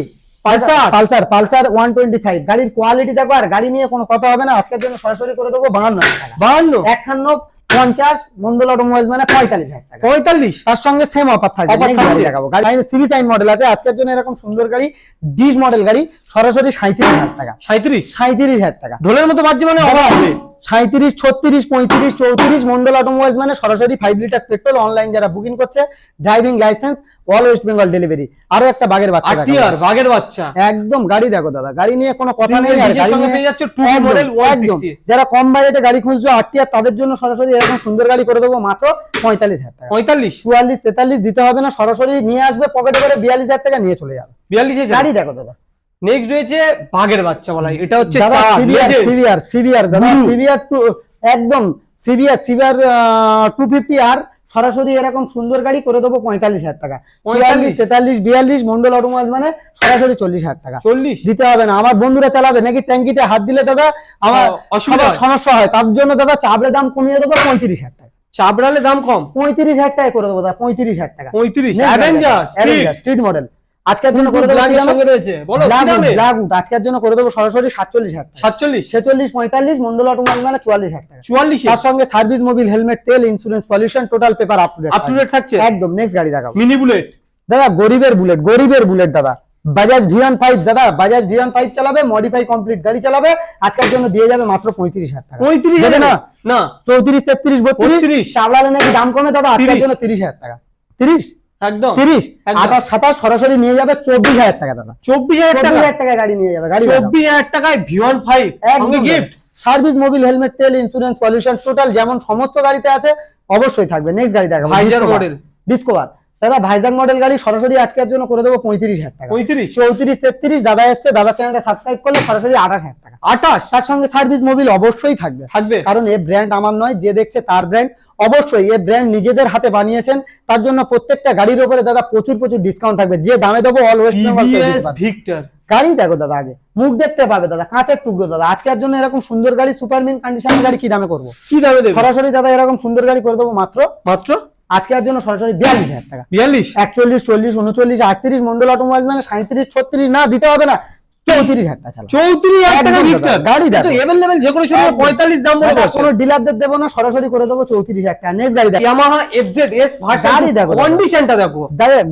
Pulsar? Pulsar Pulsar one twenty five গাড়ির কোয়ালিটি দেখো আর গাড়ি নিয়ে কোনো কথা হবে না। আজকের জন্য সরাসরি করে দেবো বাহান্ন হাজার টাকা। বাহান্ন? একান্ন পঞ্চাশ মন্ডল অটোমোবাইল মানে পঁয়তাল্লিশ হাজার পঁয়তাল্লিশ? তার সঙ্গে সেম অফার থাকবে। দেখাবো। গাড়ি সিবি সাইন মডেল আছে। আজকের জন্য এরকম সুন্দর গাড়ি ডিস মডেল গাড়ি সরাসরি সাঁত্রিশ হাজার টাকা। সাঁত্রিশ সাঁত্রিশ হাজার টাকা। ঢোলের মতো বাজছে মানে অভাব হবে সাঁত্রিশ ছত্রিশ পঁয়ত্রিশ চৌত্রিশ মন্ডল অটোমোবাইলস মানে সরাসরি ফাইভ লিটার পেট্রোল অনলাইন যারা বুকিং করছে driving licence all West Bengal delivery আরও একটা বাগের বাচ্চা। বাঘের বাচ্চা। একদম গাড়ি দেখো দাদা গাড়ি নিয়ে কোনো কথা নেই আর গাড়ি নিয়ে- যাচ্ছে টু মডেল একদম। যারা কম বাজেটে গাড়ি খুঁজছো আটটিয়ার তাদের জন্য সরাসরি এরকম সুন্দর গাড়ি করে দেবো মাত্র পঁয়তাল্লিশ হাজার টাকা। পঁয়তাল্লিশ? চুয়াল্লিশ তেতাল্লিশ দিতে হবে না সরাসরি নিয়ে আসবে পকেটে করে বিয়াল্লিশ হাজার টাকা নিয়ে চলে যাবে। বিয়াল্লিশ গাড়ি দেখো দাদা। নেক্সট রয়েছে বাঘের বাচ্চা বলা হয়। এটা হচ্ছে। সিভিআর সিভিআর দাদা গুরু। সিভিআর টু একদম সিভিআর সিভিআর টু ফিফটি আর সরাসরি এরকম সুন্দর গাড়ি করে দেবো পঁয়তাল্লিশ হাজার টাকা। চুয়াল্লিশ তেতাল্লিশ বিয়াল্লিশ মন্ডল অটোমোবাইল মানে সরাসরি চল্লিশ হাজার টাকা। চল্লিশ? দিতে হবে না আমার বন্ধুরা চালাবে নাকি ট্যাঙ্কিতে হাত দিলে দাদা আমার অসুবিধা সমস্যা হয় তার জন্য দাদা চাবড়ে দাম কমিয়ে দেবো পঁয়ত্রিশ হাজার টাকা। চাবড়ালে দাম কম? পঁয়ত্রিশ হাজার টাকা করে দেবো দাদা পঁয়ত্রিশ হাজার টাকা। পঁয়ত্রিশ স্ট্রিট মডেল আজকের জন্য করে দেবো ব্ল্যাকের সঙ্গে রয়েছে। বলো ব্ল্যাকউড আজকের জন্য করে দেবো সরাসরি সাতচল্লিশ হাজার সাতচল্লিশ? ছেচল্লিশ পঁয়তাল্লিশ মন্ডল মানে চুয়াল্লিশ হাজার টাকা। চুয়াল্লিশ তার সঙ্গে সার্ভিস মোবিল হেলমেট তেল insurance pollution total paper up to date up to date থাকছে? একদম নেক্সট গাড়ি দেখাবো। মিনি বুলেট দাদা গরিবের বুলেট গরিবের বুলেট দাদা। বাজাজ ভিয়ান ফাইভ দাদা বাজাজ ভিয়ান ফাইভ চালাবে মডিফাই কমপ্লিট গাড়ি চালাবে। আজকের জন্য দিয়ে যাবে মাত্র পঁয়ত্রিশ হাজার টাকা। পঁয়ত্রিশ না? না। চৌত্রিশ তেত্রিশ বত্রিশ। 32 চাবড়ালে নাকি দাম কমে দাদা? আজকের জন্য তিরিশ হাজার টাকা। তিরিশ? একদম। তিরিশ? আঠাশ সাতাশ সরাসরি নিয়ে যাবে চব্বিশ হাজার টাকা দাদা। চব্বিশ হাজার টাকা। হাজার টাকা গাড়ি নিয়ে যাবে গাড়ি চব্বিশ হাজার টাকায় V one five gift service mobil helmet তেল ইন্স্যুরেন্স পলিউশন টোটাল যেমন সমস্ত গাড়িতে আছে অবশ্যই থাকবে। নেক্সট গাড়ি দেখা। ডিসকভার দাদা ভাইজাক মডেল গাড়ি সরাসরি আজকের জন্য করে দেবো পঁয়ত্রিশ হাজার টাকা। পঁয়ত্রিশ? চৌত্রিশ তেত্রিশ দাদা এসছে দাদা চ্যানেলটা সাবস্ক্রাইব করলে সরাসরি আঠাশ হাজার টাকা। আঠাশ? তার সঙ্গে সার্ভিস মোবিল অবশ্যই থাকবে। থাকবে। কারণ এই ব্র্যান্ড আমার নয় যে দেখছে তার ব্র্যান্ড অবশ্যই এই ব্র্যান্ড নিজেদের হাতে বানিয়েছেন। তার জন্য প্রত্যেকটা গাড়ির উপরে দাদা প্রচুর প্রচুর ডিসকাউন্ট থাকবে। যে দামে দেবো অল ওয়েস্ট ভিক্টর গাড়ি দেখো দাদা আগে। মুখ দেখতে পাবে দাদা কাঁচের টুকরো দাদা। আজকের জন্য এরকম সুন্দর গাড়ি সুপার মিন কন্ডিশনের গাড়ি কি দামে করব? কি দামে দেবে? সরাসরি দাদা এরকম সুন্দর গাড়ি করে দেবো মাত্র মাত্র? আজকের জন্য সরাসরি বিয়াল্লিশ হাজার টাকা। বিয়াল্লিশ? একচল্লিশ চল্লিশ উনচল্লিশ আটত্রিশ মন্ডল অটোমোবাইল মানে সাঁত্রিশ ছত্রিশ না দিতে হবে না চৌত্রিশ হাজার টাকা চৌত্রিশ হাজার টাকা ভিক্টর গাড়ি দেখো। যে কোনো সময় পঁয়তাল্লিশ দাম বলে কোনো ডিলারদের দেবো না সরাসরি করে দেবো চৌত্রিশ হাজার টাকা। নেক্সট গাড়ি দেখো। ইয়ামাহা এফজেড এস গাড়ি দেখো, কন্ডিশনটা দেখো।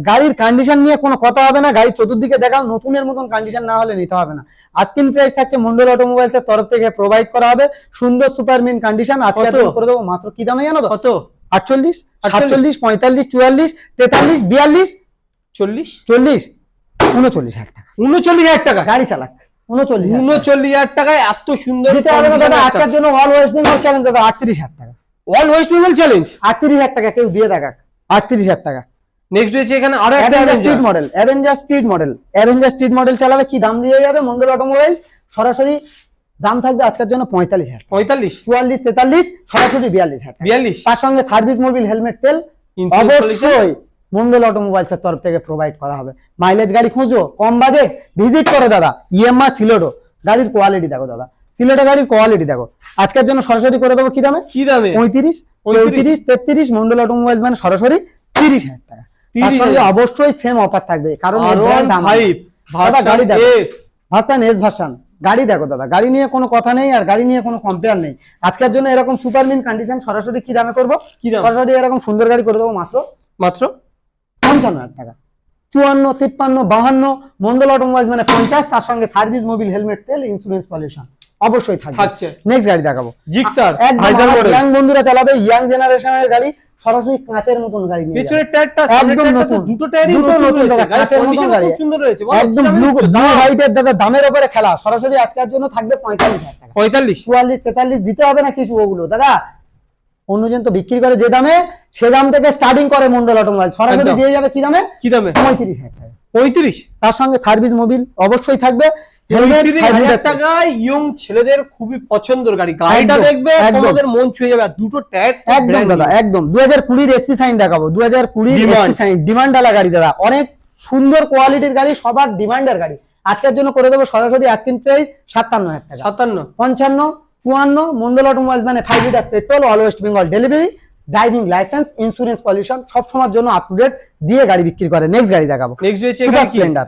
গাড়ির কন্ডিশন নিয়ে কোনো কথা হবে না গাড়ির চতুর্দিকে দেখাও নতুনের মতন কন্ডিশন না হলে নিতে হবে না। আজকিন প্রাইস থাকছে মন্ডল অটোমোবাইলস এর তরফ থেকে প্রোভাইড করা হবে। সুন্দর সুপার মিন কন্ডিশন আজকে? করে দেবো। মাত্র কি দামে জানো কত? আটচল্লিশ। সাতচল্লিশ পঁয়তাল্লিশ চুয়াল্লিশ তেতাল্লিশ বিয়াল্লিশ। চল্লিশ। চল্লিশ। উনচল্লিশ হাজার টাকা। উনচল্লিশ হাজার টাকা। গাড়ি চালাক। উনচল্লিশ। উনচল্লিশ হাজার টাকায় এত সুন্দর দিতে হবে না দাদা আজকের জন্য অল ওয়েস্ট বেঙ্গল চ্যালেঞ্জ দাদা আটত্রিশ হাজার টাকা। অল ওয়েস্ট বেঙ্গল চ্যালেঞ্জ আটত্রিশ হাজার টাকা কেউ দিয়ে দেখাক। আটত্রিশ হাজার টাকা। নেক্সট রয়েছে এখানে আরও একটা street model Avenger street model Avenger street model চালাবে কি দাম দিয়ে যাবে? মন্ডল অটোমোবাইল সরাসরি দাম থাকবে আজকের জন্য পঁয়তাল্লিশ হাজার পঁয়তাল্লিশ? চুয়াল্লিশ তেতাল্লিশ সরাসরি বিয়াল্লিশ হাজার বিয়াল্লিশ? তার সঙ্গে সার্ভিস মোবিল হেলমেট তেল অবশ্যই মন্ডল অটোমোবাইলস এর তরফ থেকে প্রোভাইড করা হবে। মাইলেজ গাড়ি খুঁজো কম বাজেট ভিজিট করো দাদা। ইএমআই সিলোডো গাড়ির কোয়ালিটি দেখো দাদা। সিলোডো গাড়ির কোয়ালিটি দেখো। আজকের জন্য সরাসরি করে দেবো কি দামে? কি দামে? পঁয়ত্রিশ পঁয়ত্রিশ। তেত্রিশ মন্ডল অটোমোবাইলস মানে সরাসরি তিরিশ হাজার টাকা। তার সঙ্গে অবশ্যই সেম অফার থাকবে কারণ গাড়ি দেখো। ভার্সান এস ভার্সান গাড়ি দেখো দাদা গাড়ি নিয়ে কোনো কথা নেই আর গাড়ি নিয়ে কোনো কম্পেয়ার নেই। আজকের জন্য এরকম সুপার মিন কন্ডিশন সরাসরি কি দামে করব? কি দাম? সরাসরি এরকম সুন্দর গাড়ি করে দেবো মাত্র মাত্র? পঞ্চান্ন হাজার টাকা। চুয়ান্ন তিপ্পান্ন বাহান্ন মন্ডল অটোমোবাইলস মানে পঞ্চাশ তার সঙ্গে সার্ভিস মোবিল হেলমেট তেল ইন্স্যুরেন্স পলিউশন অবশ্যই থাকবে। থাকছে। নেক্সট গাড়ি দেখাবো। জিক্সার ইয়াং বন্ধুরা চালাবে ইয়াং জেনারেশনের গাড়ি। সরাসরি কাঁচের মতন গাড়ি। টায়ারটা একদম নতুন। দুটো টায়ারই দুটো নতুন কাঁচের মতন গাড়ি। খুব সুন্দর রয়েছে। একদম ব্লু? হোয়াইটের দাদা দামের উপরে খেলা। সরাসরি আজকের জন্য থাকবে পঁয়তাল্লিশ হাজার টাকা। 45 চুয়াল্লিশ তেতাল্লিশ দিতে হবে না কিছু ওগুলো। দাদা অন্যজন তো বিক্রি করে যে দামে সে দাম থেকে স্টার্টিং করে মন্ডল অটোমোবাইল সরাসরি দিয়ে যাবে কি দামে? কি দামে? পঁয়ত্রিশ হাজার টাকা। 35 তার সঙ্গে সার্ভিস মোবিল অবশ্যই থাকবে। পঁয়ত্রিশ টাকায় ইয়ং ছেলেদের খুবই পছন্দের গাড়ি। গাড়িটা দেখবে তোমাদের মন ছুঁয়ে যাবে দুটো টায়ার একদম দাদা একদম। দু হাজার কুড়ির এসপি সাইন দেখাবো। দু হাজার কুড়ির সাইন ডিমান্ড আলা গাড়ি দাদা। অনেক সুন্দর কোয়ালিটির গাড়ি সবার ডিমান্ডের গাড়ি। আজকের জন্য করে দেবো সরাসরি আজকের প্রাইস সাতান্ন হাজার টাকা। সাতান্ন। পঞ্চান্ন চুয়ান্ন মন্ডল অটোমোবাইলস মানে five litre petrol all West Bengal delivery driving licence insurance pollution সব সময়ের জন্য আপ টু ডেট দিয়ে গাড়ি বিক্রি করে। নেক্সট গাড়ি দেখাবো। নেক্সট রয়েছে স্প্লেন্ডার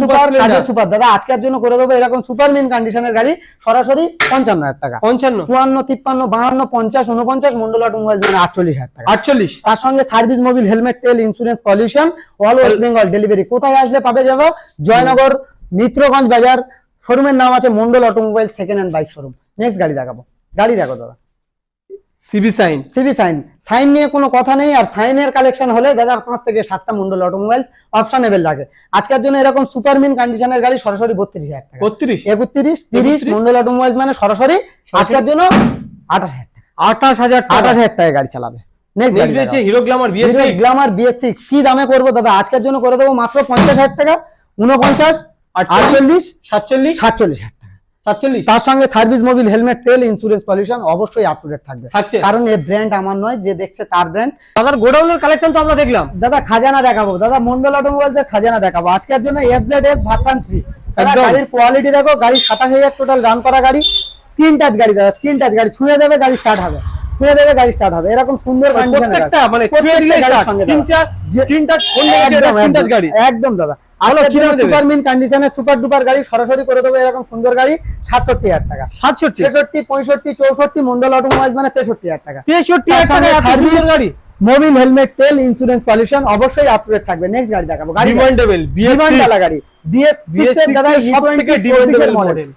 সুপার সুপার দাদা আজকের জন্য করে দেবো এরকম সুপার মিন কন্ডিশনের গাড়ি সরাসরি পঞ্চান্ন হাজার টাকা। পঞ্চান্ন। চুয়ান্ন তিপ্পান্ন বাহান্ন পঞ্চাশ উনপঞ্চাশ মন্ডল অটোমোবাইল মানে আটচল্লিশ হাজার টাকা। আটচল্লিশ। তার সঙ্গে সার্ভিস মোবিল হেলমেট তেল insurance pollution all West Bengal delivery কোথায় আসলে পাবে যাব জয়নগর মিত্রগঞ্জ বাজার। শোরুমের নাম আছে Mondal automobile second hand bike showroom. Next গাড়ি দেখাবো। গাড়ি দেখো দাদা। CB shine. CB shine. Shine নিয়ে কোনো কথা নেই আর সাইনের কালেকশন হলে দাদা পাঁচ থেকে সাতটা মন্ডল অটোমোবাইল অপশনেবল লাগে। আজকের জন্য এরকম সুপার মিন কন্ডিশনের গাড়ি সরাসরি বত্রিশ হাজার টাকা। বত্রিশ? একত্রিশ তিরিশ 31, মন্ডল অটোমোবাইলস মানে সরাসরি আজকের জন্য আঠাশ হাজার টাকা। আঠাশ হাজার আঠাশ হাজার টাকা গাড়ি চালাবে। নেক্সট হিরো গ্লামার বিএসসি কি দামে করব দাদা? আজকের জন্য করে দেবো মাত্র পঞ্চাশ হাজার টাকা। উনপঞ্চাশ আটচল্লিশ? সাতচল্লিশ? সাতচল্লিশ হাজার টাকা সাতচল্লিশ? তার সঙ্গে সার্ভিস মোবিল হেলমেট তেল ইন্স্যুরেন্স পলিউশন অবশ্যই আপ টু ডেট থাকবে। কারণ এই ব্র্যান্ড আমার নয় যে দেখছে তার ব্র্যান্ড দাদার গোডাউনের কালেকশন তো আমরা দেখলাম। দাদা খাজানা দেখাবো। দাদা মন্ডল অটোমোবাইলস এর খাজানা দেখাবো। আজকের জন্য এফজেড এস ভার্সন থ্রি গাড়ির কোয়ালিটি দেখো গাড়ি সাতাশ হাজার টোটাল রান করা গাড়ি। স্ক্রিন টাচ গাড়ি দাদা স্ক্রিন টাচ গাড়ি। ছুঁয়ে দেবে গাড়ি স্টার্ট হবে। ছুঁয়ে দেবে গাড়ি স্টার্ট হবে। এরকম সুন্দর এর প্রত্যেকটা মানে ছুঁয়ে দিলে গাড়ির তিন চার তিন টাচ একদম, তিন টাচ একদম দাদা। বলো, আজকের কি দামে জন্য দেবে? সুপার মিন কন্ডিশনের সুপার ডুপার গাড়ি সরাসরি করে দেবো এরকম সুন্দর গাড়ি সাতষট্টি হাজার টাকা। সাতষট্টি? ছেষট্টি পঁয়ষট্টি চৌষট্টি মন্ডল অটোমোবাইল মানে তেষট্টি হাজার টাকা। তেষট্টি হাজার টাকা সঙ্গে এত service- সুন্দর গাড়ি? মোবিল হেলমেট তেল ইন্স্যুরেন্স পলিউশন অবশ্যই আপ টু থাকবে। নেক্সট গাড়ি দেখাবো। গাড়ি ডিমান্ডেবল ডিমান্ড গাড়ি। বিএস দাদা এর সব থেকে demandable model।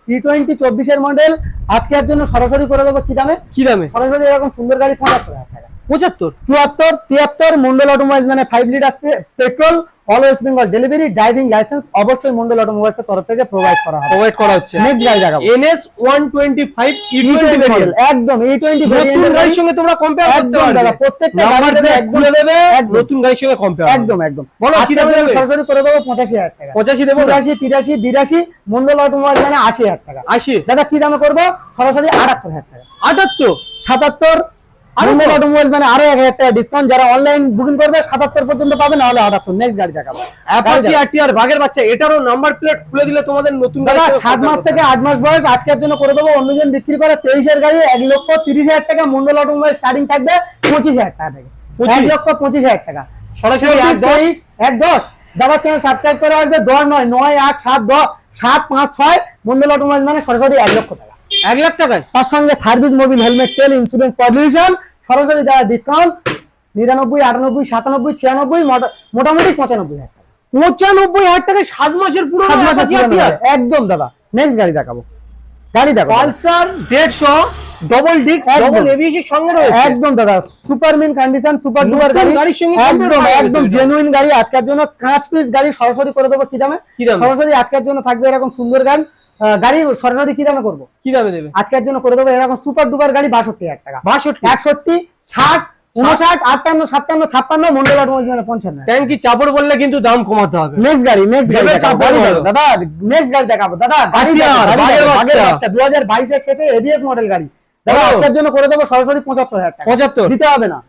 টি চব্বিশের মডেল আজকের জন্য সরাসরি করে দেবো কি দামে? কি দামে? সরাসরি এরকম সুন্দর গাড়ি পঁচাত্তর হাজার টাকা। পঁচাত্তর? চুয়াত্তর তিয়াত্তর মন্ডল অটোমোবাইলস মানে five litre petrol all West Bengal delivery driving licence অবশ্যই মন্ডল অটোমোবাইলস এর তরফ থেকে প্রোভাইড করা হবে। প্রোভাইড করা হচ্ছে। নেক্সট গাড়ি দেখাবো NS one twenty five E twenty model একদম এই টোয়েন্টি নতুন গাড়ির সঙ্গে তোমরা কম্পেয়ার করতে একদম পারবে। দাদা প্রত্যেকটা একদম দেবে নতুন গাড়ির সঙ্গে কম্পেয়ার একদম একদম। বলো, কি দামে দেবে? সরাসরি করে দেবো পঁচাশি হাজার টাকা। পঁচাশি দেবো না? তিরাশি তিরাশি বিরাশি মন্ডল অটোমোবাইল মানে আশি হাজার টাকা। আশি। দাদা কি দামে করব? সরাসরি আটাত্তর হাজার টাকা। আটাত্তর? সাতাত্তর আরও? মানে আরও এক হাজার টাকা ডিসকাউন্ট যারা অনলাইন বুকিং করবে সাতাত্তর পর্যন্ত পাবে নাহলে আটাত্তর নেক্সট গাড়ি দেখাবো। অ্যাপাচি আরটিআর বাঘের বাচ্চা এটারও নাম্বার প্লেট খুলে দিলে তোমাদের নতুন দাদা সাত মাস থেকে আট মাস বয়স আজকের জন্য করে দেবো। অন্যজন বিক্রি করে তেইশের গাড়ি এক লক্ষ তিরিশ হাজার টাকা। মন্ডল অটোমোবাইল স্টার্টিং থাকবে পঁচিশ হাজার টাকা থেকে। এক লক্ষ পঁচিশ হাজার টাকা। সরাসরি এক দশ? এক দশ। দাদা চ্যানেল সাবস্ক্রাইব করে আসবে। দশ নয় নয় আট সাত দশ সাত পাঁচ ছয়। মন্ডল অটোমোবাইল মানে সরাসরি এক লক্ষ টাকা। এক লাখ টাকায়। তার সঙ্গে সার্ভিস মোবিল হেলমেট তেল ইন্স্যুরেন্স পলিউশন সরাসরি দেওয়া ডিসকাউন্ট নিরানব্বই আটানব্বই সাতানব্বই ছিয়ানব্বই মোটামুটি পঁচানব্বই হাজার টাকা। পঁচানব্বই হাজার টাকায় সাত মাসের পুরো একদম দাদা। নেক্সট গাড়ি দেখাবো। গাড়ি দেখো পালসার দেড়শো ডবল একদম। ডবল এবিএস সঙ্গে রয়েছে। একদম দাদা। সুপার মিন কন্ডিশন সুপার নতুন গাড়ি। গাড়ির সঙ্গে একদম একদম জেনুইন গাড়ি। আজকের জন্য কাঁচ পিস গাড়ি সরাসরি করে দেবো কি দামে? সরাসরি আজকের জন্য থাকবে এরকম সুন্দর গান গাড়ি সরাসরি কি দামে করব? কি দামে দেবে? আজকের জন্য করে দেবো এরকম সুপার ডুপার গাড়ি বাষট্টি হাজার টাকা। বাষট্টি? একষট্টি ষাট উনষাট আটান্ন সাতান্ন ছাপ্পান্ন মন্ডল অটোমোবাইল পঞ্চান্ন। ট্যাঙ্কি চাপড় বললে কিন্তু দাম কমাতে হবে। নেক্সট গাড়ি নেক্সট গাড়ি দাদা নেক্সট গাড়ি দেখাবো। দাদা গাড়ি দু হাজার বাইশের শেষে এবিএস মডেল গাড়ি। দাদা আজকের জন্য করে দেবো সরাসরি পঁচাত্তর হাজার টাকা। পঁচাত্তর? দিতে হবে না।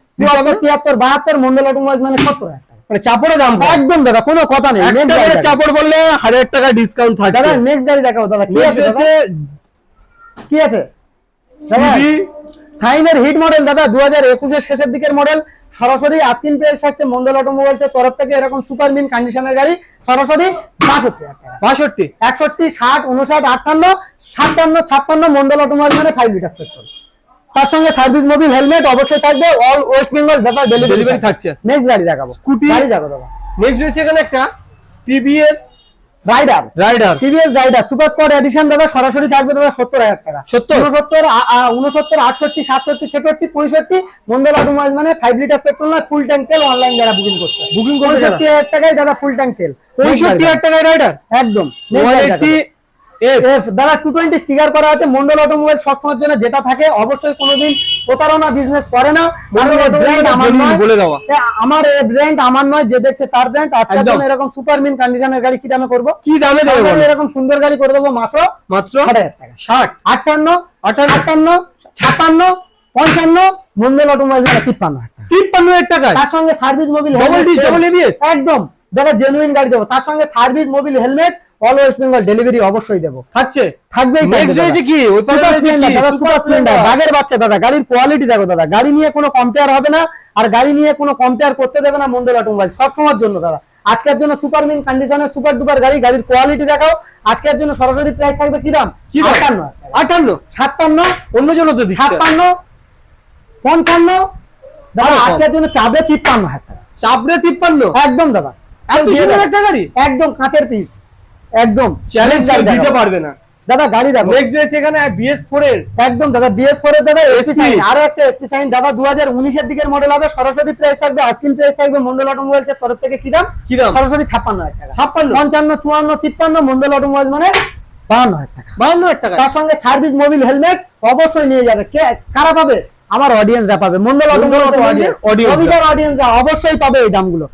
তিয়াত্তর বাহাত্তর মন্ডল অটোমোবাইল মানে সত্তর হাজার মানে চাপড়ে দাম। একদম দাদা কোনো কথা নেই। চাপড় বললে হাজার টাকা ডিসকাউন্ট থাকে দাদা নেক্সট গাড়ি দাদা। কি আছে কি আছে সাইনের হিট মডেল দাদা দু হাজার একুশের শেষের দিকের মডেল। সরাসরি আস্কিন প্রাইস থাকছে মন্ডল অটোমোবাইলস এর তরফ থেকে এরকম সুপার মিন কন্ডিশনের গাড়ি। সরাসরি বাষট্টি বাষট্টি? একষট্টি ষাট উনষাট আটান্ন সাতান্ন ছাপ্পান্ন মন্ডল অটোমোবাইল মানে ফাইভ লিটার পেট্রোল তার সঙ্গে সার্ভিস মোবিল হেলমেট অবশ্যই থাকবে অল ওয়েস্ট বেঙ্গল ব্যাপার ডেলিভারি থাকছে। নেক্সট গাড়ি দেখাবো। Scooty। গাড়ি দেখো দাদা নেক্সট রয়েছে এখানে একটা TVS Raider Raider TVS Raider super squad edition দাদা সরাসরি থাকবে দাদা সত্তর হাজার টাকা। 70? উনসত্তর উনসত্তর আটষট্টি সাতষট্টি ছেষট্টি পঁয়ষট্টি মন্ডল মানে ফাইভ লিটার পেট্রোল না ফুল ট্যাঙ্ক তেল অনলাইন যারা বুকিং করছে। বুকিং? পঁয়ষট্টি হাজার টাকায় দাদা ফুল ট্যাঙ্ক তেল। পঁয়ষট্টি হাজার টাকায় রাইডার একদম। দাদা টু টোয়েন্টি স্টিকার করা আছে মন্ডল অটোমোবাইল সবসময়ের জন্য যেটা থাকে অবশ্যই কোনোদিন প্রতারণা বিজনেস করে না। আমার বলে দেওয়া। আমার এই ব্র্যান্ড আমার নয় যে দেখছে তার ব্র্যান্ড আজকের জন্য এরকম সুপার মিন কন্ডিশনের গাড়ি কি দামে করব? কি দামে দেবে? এরকম সুন্দর গাড়ি করে দেবো মাত্র মাত্র ষাট হাজার টাকা। ষাট? আটান্ন আটান্ন আটান্ন ছাপ্পান্ন পঞ্চান্ন মন্ডল অটোমোবাইল তিপ্পান্ন টাকা। তিপ্পান্ন হাজার টাকায়? তার সঙ্গে সার্ভিস মোবিল? একদম। দাদা জেনুইন গাড়ি দেবো। তার সঙ্গে service mobil helmet all West Bengal delivery অবশ্যই দেবো। থাকছে? থাকবেই থাকবে কি? দাদা সুপার স্প্লেন্ডার স্প্লেন্ডার। বাচ্চা দাদা গাড়ির কোয়ালিটি দেখো দাদা। গাড়ি নিয়ে কোনো কম্পেয়ার হবে না আর গাড়ি নিয়ে কোনো কম্পেয়ার করতে দেবে না মন্ডল অটোমোবাইল সব সময়ের জন্য দাদা। আজকের জন্য সুপার মিন কন্ডিশনের সুপার ডুপার গাড়ি গাড়ির কোয়ালিটি দেখাও। আজকের জন্য সরাসরি প্রাইস থাকবে কি দাম? কি? আটান্ন আটান্ন? ছাপ্পান্ন? অন্য জন তো দিচ্ছে। ছাপ্পান্ন? পঞ্চান্ন? দাদা আজকের জন্য চাবে তিপ্পান্ন হাজার টাকা। চাপড়ে তিপ্পান্ন? একদম দাদা। একটা গাড়ি? একদম কাঁচের পিস একদম। চ্যালেঞ্জ দিতে পারবে না। দাদা গাড়ি দেখো নেক্সট রয়েছে এখানে বিএস ফোর এর। একদম দাদা বিএস ফোর দাদা SP সাইন আরও একটা এসপি সাইন দাদা দু হাজার উনিশের দিকের মডেল হবে। সরাসরি প্রাইস থাকবে আজকিন প্রাইস থাকবে মন্ডল অটোমোবাইলস এর তরফ থেকে কি দাম? কি দাম? সরাসরি ছাপ্পান্ন হাজার টাকা। ছাপ্পান্ন? পঞ্চান্ন চুয়ান্ন তিপ্পান্ন মন্ডল অটোমোবাইল মানে বাহান্ন হাজার টাকা। বাহান্ন হাজার টাকা। তার সঙ্গে সার্ভিস মোবিল হেলমেট অবশ্যই নিয়ে যাবে। কে কারা পাবে? আমার অডিয়েন্সরা পাবে। Mondal Mondal automobile audience- audience রা। অডিয়েন্সরা অবশ্যই পাবে এই দামগুলো।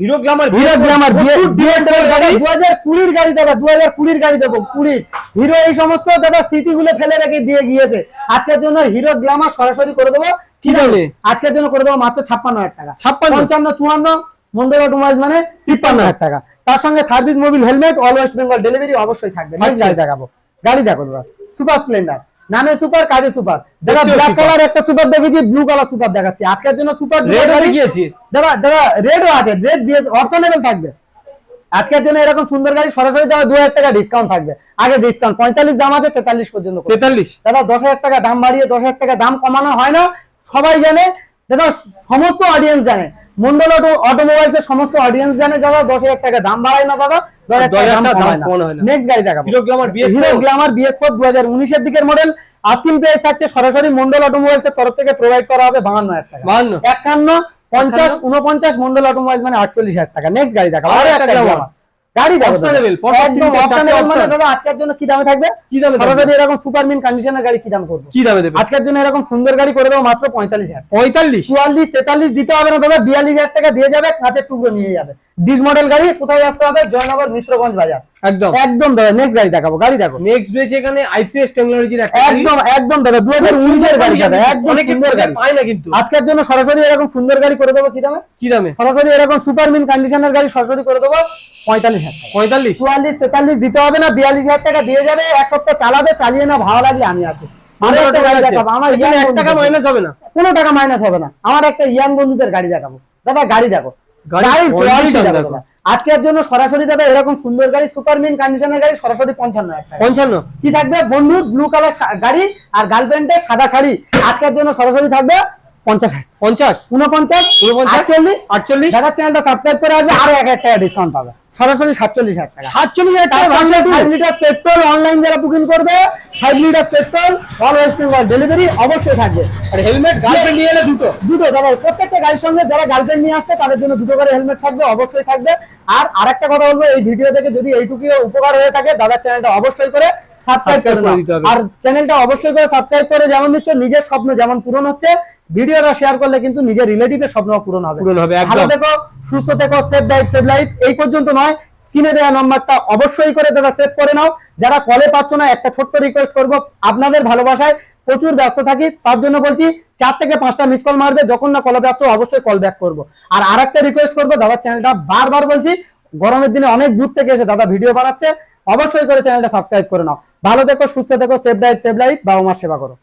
হিরো গ্ল্যামার হিরো গ্ল্যামার প্রচুর demand এর গাড়ি। দু হাজার কুড়ির গাড়ি দাদা দু হাজার কুড়ির গাড়ি দেবো কুড়ি। হিরো এই সমস্ত দাদা স্মৃতি ফেলে রেখে দিয়ে গিয়েছে। আজকের জন্য হিরো গ্ল্যামার সরাসরি করে দেবো। কি দামে? আজকের জন্য করে দেবো মাত্র ছাপ্পান্ন হাজার টাকা। 56? মন্ডল মানে তিপ্পান্ন হাজার টাকা। তার সঙ্গে service mobil helmet all West Bengal delivery অবশ্যই থাকবে। গাড়ি দেখাবো। গাড়ি দেখো সুপার স্প্লেন্ডার নামে সুপার কাজে সুপার। দাদা ব্ল্যাক কালার একটা সুপার দেখেছি ব্লু কালার সুপার দেখাচ্ছি। আজকের জন্য সুপার রেড হয়ে গিয়েছে দাদা দাদা রেডও আছে। রেড দিয়ে অর্থনেবল থাকবে। আজকের জন্য এরকম সুন্দর গাড়ি সরাসরি দাদা দু হাজার টাকা ডিসকাউন্ট থাকবে। আগে ডিসকাউন্ট পঁয়তাল্লিশ দাম আছে তেতাল্লিশ পর্যন্ত। তেতাল্লিশ। দাদা দশ হাজার টাকা দাম বাড়িয়ে দশ হাজার টাকা দাম কমানো হয় না। সবাই জানে দাদা সমস্ত অডিয়েন্স জানে। মন্ডল অটো অটোমোবাইলস এর সমস্ত অডিয়েন্স জানে দাদা দশ হাজার টাকা দাম বাড়ায় না দাদা। দশ হাজার টাকা দাম কমায় কমানো না না। নেক্সট গাড়ি দেখাবো। Hero Glamour BS Hero Glamour BS four দু হাজার উনিশের দিকের মডেল আস্কিং প্রাইস থাকছে সরাসরি মন্ডল অটোমোবাইলস এর তরফ থেকে প্রোভাইড করা হবে টাকা। একান্ন পঞ্চাশ উনপঞ্চাশ মন্ডল অটোমোবাইল মানে আটচল্লিশ হাজার টাকা। নেক্সট গাড়ি দেখা আরও একটা। গাড়ি দাদা। একদম তিনটে, মানে দাদা আজকের জন্য কি দামে থাকবে? কি দামে সরাসরি এরকম সুপার মিন কন্ডিশনের গাড়ি কি দাম করব? কি দামে দেবে? আজকের জন্য এরকম সুন্দর গাড়ি করে দেবো মাত্র পঁয়তাল্লিশ হাজার। পঁয়তাল্লিশ? চুয়াল্লিশ তেতাল্লিশ দিতে হবে না দাদা। টাকা দিয়ে যাবে কাঁচের টুকরো নিয়ে যাবে। ডিস মডেল গাড়ি কোথায় আসতে হবে? জয়নগর মিশ্রগঞ্জ বাজার। একদম। একদম দাদা। নেক্সট গাড়ি দেখাবো গাড়ি দেখো। নেক্সট রয়েছে এখানে আইসিএস টেকনোলজির একদম একদম দাদা। দু হাজার উনিশের গাড়ি দাদা। একদম অনেকে সুন্দর গাড়ি। পায় না কিন্তু। আজকের জন্য সরাসরি এরকম সুন্দর গাড়ি করে দেবো কি দামে? কি দামে? সরাসরি এরকম সুপার মিন কন্ডিশনের গাড়ি সরাসরি করে দেবো। পঁয়তাল্লিশ হাজার পঁয়তাল্লিশ? চুয়াল্লিশ তেতাল্লিশ দিতে হবে না বিয়াল্লিশ হাজার টাকা দিয়ে যাবে এক সপ্তাহ চালাবে চালিয়ে না ভালো লাগলে আমি আছি। আমার একটা গাড়ি দেখাবো আমার এখানে young এক টাকা মাইনাস হবে না। কোনো টাকা মাইনাস হবে না। আমার একটা ইয়াং বন্ধুদের গাড়ি দেখাবো। দাদা গাড়ি দেখো। গাড়ির গাড়ির কোয়ালিটি condition দেখো দেখো। দাদা। আজকের জন্য সরাসরি দাদা এরকম সুন্দর গাড়ি সুপার মিন কন্ডিশনের গাড়ি সরাসরি পঞ্চান্ন পঞ্চান্ন? কি থাকবে? বন্ধু ব্লু কালার গাড়ি আর গার্লফ্রেন্ডের সাদা শাড়ি। আজকের জন্য সরাসরি থাকবে পঞ্চাশ হাজার। পঞ্চাশ? উনপঞ্চাশ উনপঞ্চাশ, আটচল্লিশ? আটচল্লিশ? যারা চ্যানেলটা সাবস্ক্রাইব করে আসবে আরও এক হাজার টাকা ডিসকাউন্ট পাবে। সরাসরি সাতচল্লিশ হাজার টাকা। সাতচল্লিশ হাজার টাকা লিটার পেট্রোল অনলাইন যারা বুকিং করবে five litre petrol all West Bengal delivery অবশ্যই থাকবে। আর হেলমেট গার্লফ্রেন্ড নিয়ে এলে দুটো। দুটো দাদা প্রত্যেকটা গাড়ির সঙ্গে যারা গার্লফ্রেন্ড নিয়ে আসছে তাদের জন্য দুটো করে হেলমেট থাকবে অবশ্যই থাকবে। আর আরেকটা কথা বলব এই ভিডিও থেকে যদি এইটুকু উপকার হয়ে থাকে দাদার চ্যানেলটা অবশ্যই করে সাবস্ক্রাইব করে। আর চ্যানেলটা অবশ্যই করে সাবস্ক্রাইব করে যেমন নিচ্ছ নিজের স্বপ্ন যেমন পূরণ হচ্ছে ভিডিওটা শেয়ার করলে কিন্তু নিজের রিলেটিভের স্বপ্ন পূরণ হবে। পূরণ হবে। ভালো থেকো সুস্থ থেকো সেভ লাইফ সেভ লাইফ এই পর্যন্ত নয় স্ক্রিনে দেওয়া নাম্বারটা অবশ্যই করে দাদা সেভ করে নাও। যারা কলে পাচ্ছ না একটা ছোট্ট রিকোয়েস্ট করব আপনাদের ভালোবাসায় প্রচুর ব্যস্ত থাকি তার জন্য বলছি চার থেকে পাঁচটা মিস কল মারবে যখন না কলে ব্যস্ত অবশ্যই কল ব্যাক করব। আর আরেকটা রিকোয়েস্ট করব দাদার চ্যানেলটা বারবার বলছি গরমের দিনে অনেক দূর থেকে এসে দাদা ভিডিও বানাচ্ছে অবশ্যই করে চ্যানেলটা সাবস্ক্রাইব করে নাও। ভালো থেকো সুস্থ থেকো সেভ লাইফ সেভ লাইফ বাবা মার সেবা করো।